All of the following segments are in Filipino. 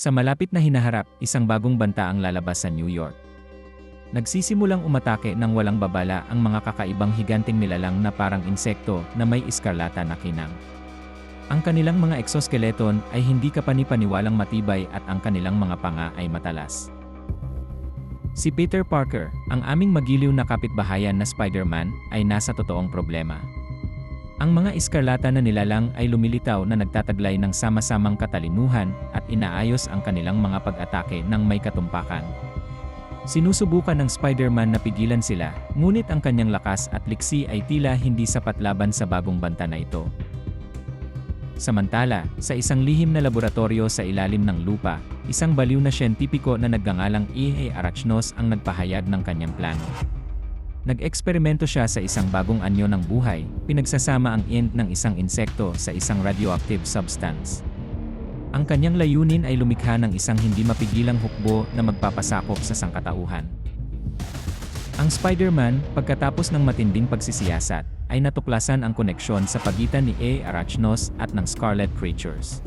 Sa malapit na hinaharap, isang bagong banta ang lalabas sa New York. Nagsisimulang umatake ng walang babala ang mga kakaibang higanting nilalang na parang insekto na may iskarlata na kinang. Ang kanilang mga exoskeleton ay hindi kapani-paniwalang matibay at ang kanilang mga panga ay matalas. Si Peter Parker, ang aming magiliw na kapitbahayan na Spider-Man, ay nasa totoong problema. Ang mga iskarlata na nilalang ay lumilitaw na nagtataglay ng sama-samang katalinuhan at inaayos ang kanilang mga pag-atake ng may katumpakan. Sinusubukan ng Spider-Man na pigilan sila, ngunit ang kanyang lakas at liksi ay tila hindi sapat laban sa bagong banta na ito. Samantala, sa isang lihim na laboratorio sa ilalim ng lupa, isang baliw na siyentipiko na nagngangalang E.A. Arachnos ang nagpahayag ng kanyang plano. Nag-eksperimento siya sa isang bagong anyo ng buhay, pinagsasama ang end ng isang insekto sa isang radioactive substance. Ang kanyang layunin ay lumikha ng isang hindi mapigilang hukbo na magpapasakop sa sangkatauhan. Ang Spider-Man, pagkatapos ng matinding pagsisiyasat, ay natuklasan ang koneksyon sa pagitan ni A. Arachnos at ng Scarlet Creatures.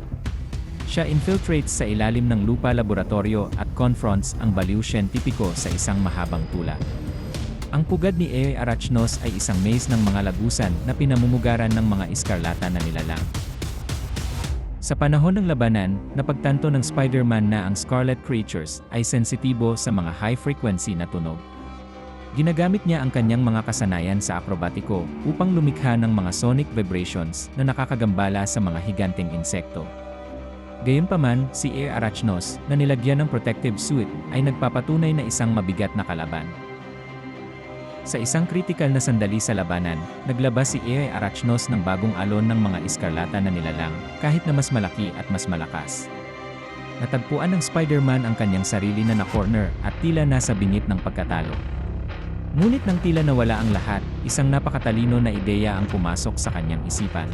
Siya infiltrates sa ilalim ng lupa laboratorio at confronts ang baliw siyentipiko sa isang mahabang tula. Ang pugad ni A. Arachnos ay isang maze ng mga lagusan na pinamumugaran ng mga iskarlata na nilalang. Sa panahon ng labanan, napagtanto ng Spider-Man na ang Scarlet Creatures ay sensitibo sa mga high-frequency na tunog. Ginagamit niya ang kanyang mga kasanayan sa akrobatiko upang lumikha ng mga sonic vibrations na nakakagambala sa mga higanting insekto. Gayunpaman, si A. Arachnos, na nilagyan ng protective suit, ay nagpapatunay na isang mabigat na kalaban. Sa isang kritikal na sandali sa labanan, naglabas si A. Arachnos ng bagong alon ng mga iskarlata na nilalang, kahit na mas malaki at mas malakas. Natagpuan ng Spider-Man ang kanyang sarili na na-corner at tila nasa bingit ng pagkatalo. Ngunit nang tila nawala ang lahat, isang napakatalino na ideya ang pumasok sa kanyang isipan.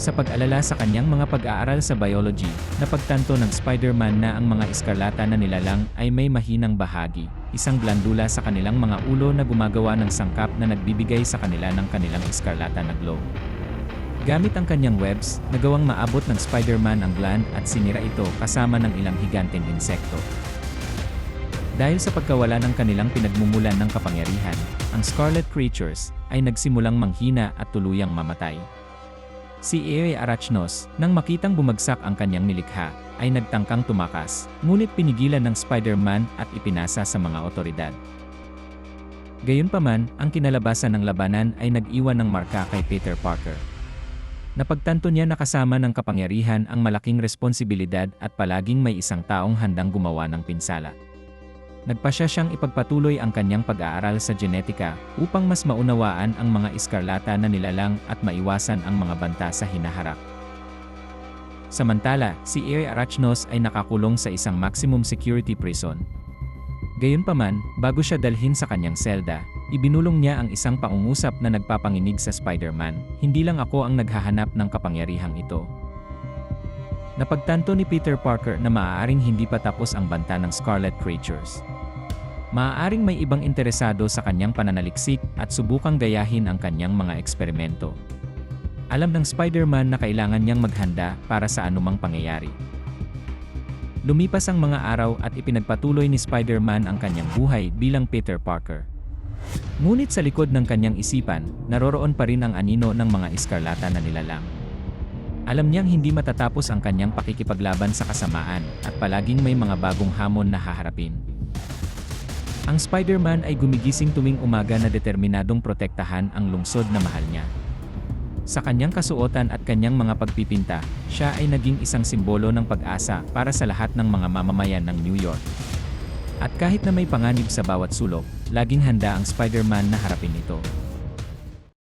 Sa pag-alala sa kanyang mga pag-aaral sa biology, napagtanto ng Spider-Man na ang mga iskarlata na nilalang ay may mahinang bahagi, isang glandula sa kanilang mga ulo na gumagawa ng sangkap na nagbibigay sa kanila ng kanilang iskarlata na glow. Gamit ang kanyang webs, nagawang maabot ng Spider-Man ang gland at sinira ito kasama ng ilang higanteng insekto. Dahil sa pagkawala ng kanilang pinagmumulan ng kapangyarihan, ang Scarlet Creatures ay nagsimulang manghina at tuluyang mamatay. Si A. Arachnos, nang makitang bumagsak ang kanyang nilikha, ay nagtangkang tumakas, ngunit pinigilan ng Spider-Man at ipinasa sa mga otoridad. Gayunpaman, ang kinalabasan ng labanan ay nag-iwan ng marka kay Peter Parker. Napagtanto niya na kasama ng kapangyarihan ang malaking responsibilidad at palaging may isang taong handang gumawa ng pinsala. Nagpasya siyang ipagpatuloy ang kanyang pag-aaral sa genetika upang mas maunawaan ang mga iskarlata na nilalang at maiwasan ang mga banta sa hinaharap. Samantala, si A. Arachnos ay nakakulong sa isang maximum security prison. Gayunpaman, bago siya dalhin sa kanyang selda, ibinulong niya ang isang paungusap na nagpapanginig sa Spider-Man, hindi lang ako ang naghahanap ng kapangyarihang ito. Napagtanto ni Peter Parker na maaaring hindi pa tapos ang banta ng Scarlet Creatures. Maaaring may ibang interesado sa kanyang pananaliksik at subukang gayahin ang kanyang mga eksperimento. Alam ng Spider-Man na kailangan niyang maghanda para sa anumang pangyayari. Lumipas ang mga araw at ipinagpatuloy ni Spider-Man ang kanyang buhay bilang Peter Parker. Ngunit sa likod ng kanyang isipan, naroroon pa rin ang anino ng mga iskarlata na nilalang. Alam niyang hindi matatapos ang kanyang pakikipaglaban sa kasamaan at palaging may mga bagong hamon na haharapin. Ang Spider-Man ay gumigising tuwing umaga na determinadong protektahan ang lungsod na mahal niya. Sa kanyang kasuotan at kanyang mga pagpipinta, siya ay naging isang simbolo ng pag-asa para sa lahat ng mga mamamayan ng New York. At kahit na may panganib sa bawat sulok, laging handa ang Spider-Man na harapin ito.